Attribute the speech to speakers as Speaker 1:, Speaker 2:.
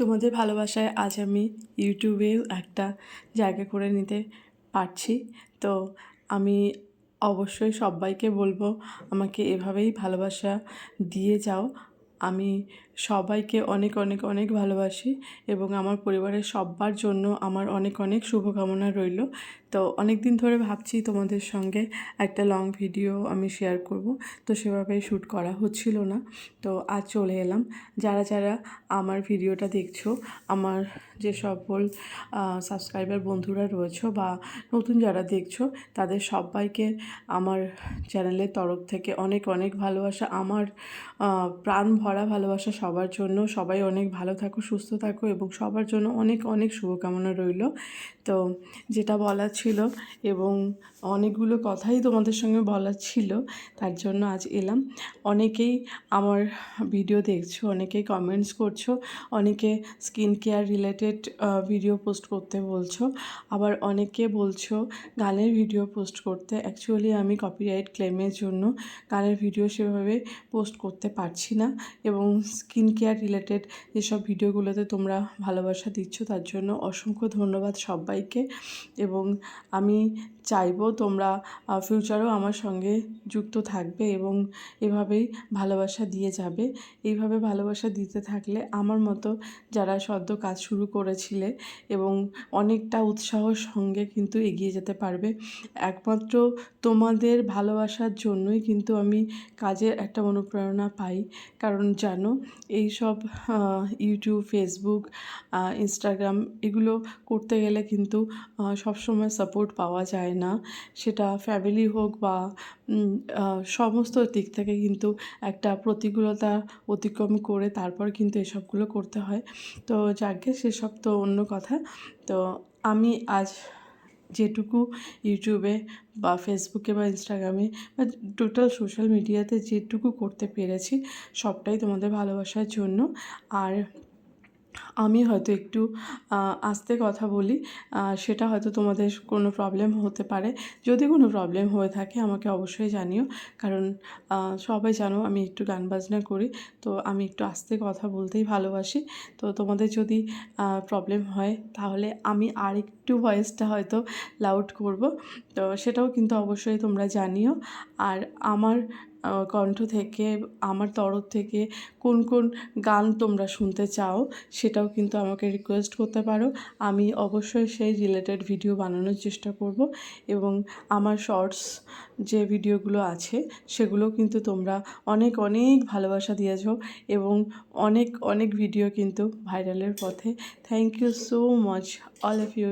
Speaker 1: তোমাদের ভালোবাসায় আজ আমি ইউটিউবেও একটা জায়গা করে নিতে পারছি। তো আমি অবশ্যই সবাইকে বলব, আমাকে এভাবেই ভালোবাসা দিয়ে যাও। আমি সবাইকে অনেক অনেক অনেক ভালোবাসি এবং আমার পরিবারের সব্বার জন্য আমার অনেক অনেক শুভকামনা রইল। তো অনেক দিন ধরে ভাবছি তোমাদের সঙ্গে একটা লং ভিডিও আমি শেয়ার করব। তো সেভাবে শ্যুট করা হচ্ছিল না। তো আজ চলে এলাম। যারা যারা আমার ভিডিওটা দেখছ, আমার যে সকল সাবস্ক্রাইবার বন্ধুরা রয়েছো বা নতুন যারা দেখছ, তাদের সবাইকে আমার চ্যানেলের তরফ থেকে অনেক অনেক ভালোবাসা। আমার প্রাণ ভরা ভালোবাসা সবার জন্য। সবাই অনেক ভালো থাকো, সুস্থ থাকো এবং সবার জন্য অনেক অনেক শুভকামনা রইল। তো যেটা বলার ছিল এবং অনেকগুলো কথাই তোমাদের সঙ্গে বলার ছিল, তার জন্য আজ এলাম। অনেকেই আমার ভিডিও দেখছ, অনেকেই কমেন্টস করছ, অনেকে skin care related video post করতে বলছো, আবার অনেকে বলছো গানের ভিডিও পোস্ট করতে। অ্যাকচুয়ালি আমি কপিরাইট ক্লেমের জন্য গানের ভিডিও সেভাবে পোস্ট করতে পারছি না। এবং স্কিন কেয়ার রিলেটেড যেসব ভিডিওগুলোতে তোমরা ভালোবাসা দিচ্ছ, তার জন্য অসংখ্য ধন্যবাদ সবাইকে। এবং আমি চাইব তোমরা ফিউচারেও আমার সঙ্গে যুক্ত থাকবে এবং এভাবেই ভালোবাসা দিয়ে যাবে। এইভাবে ভালোবাসা দিতে থাকলে আমার মতো যারা সদ্য কাজ শুরু করেছিলে এবং অনেকটা উৎসাহর সঙ্গে কিন্তু এগিয়ে যেতে পারবে। একমাত্র তোমাদের ভালোবাসার জন্যই কিন্তু আমি কাজের একটা অনুপ্রেরণা পাই। কারণ জানো? এই সব ইউটিউব ফেসবুক ইনস্টাগ্রাম এগুলো করতে গেলে কিন্তু সবসময় সাপোর্ট পাওয়া যায় না। সেটা ফ্যামিলি হোক বা সমস্ত দিক থেকে কিন্তু একটা প্রতিকূলতা অতিক্রম করে তারপর কিন্তু এসবগুলো করতে হয়। তো যাকে সেসব তো অন্য কথা। তো আমি আজ যেটুকু ইউটিউবে বা ফেসবুকে বা ইনস্টাগ্রামে বা টোটাল সোশ্যাল মিডিয়াতে যেটুকু করতে পেরেছি, সবটাই তোমাদের ভালোবাসার জন্য। আর আমি হয়তো একটু আস্তে কথা বলি সেটা হয়তো তোমাদের কোনো প্রবলেম হতে পারে। যদি কোনো প্রবলেম হয়ে থাকে, আমাকে অবশ্যই জানিও। কারণ সবাই জানো আমি একটু গান বাজনা করি, তো আমি একটু আস্তে কথা বলতেই ভালোবাসি। তো তোমাদের যদি প্রবলেম হয়, তাহলে আমি আর একটু ভয়েসটা হয়তো লাউড করব। তো সেটাও কিন্তু অবশ্যই তোমরা জানিও। আর আমার কণ্ঠ থেকে, আমার তরফ থেকে কোন কোন গান তোমরা শুনতে চাও সেটাও কিন্তু আমাকে রিকোয়েস্ট করতে পারো। আমি অবশ্যই সেই রিলেটেড ভিডিও বানানোর চেষ্টা করব এবং আমার শর্টস যে ভিডিওগুলো আছে সেগুলো কিন্তু তোমরা অনেক অনেক ভালোবাসা দিয়েছ এবং অনেক অনেক ভিডিও কিন্তু ভাইরালের পথে। Thank you so much all of you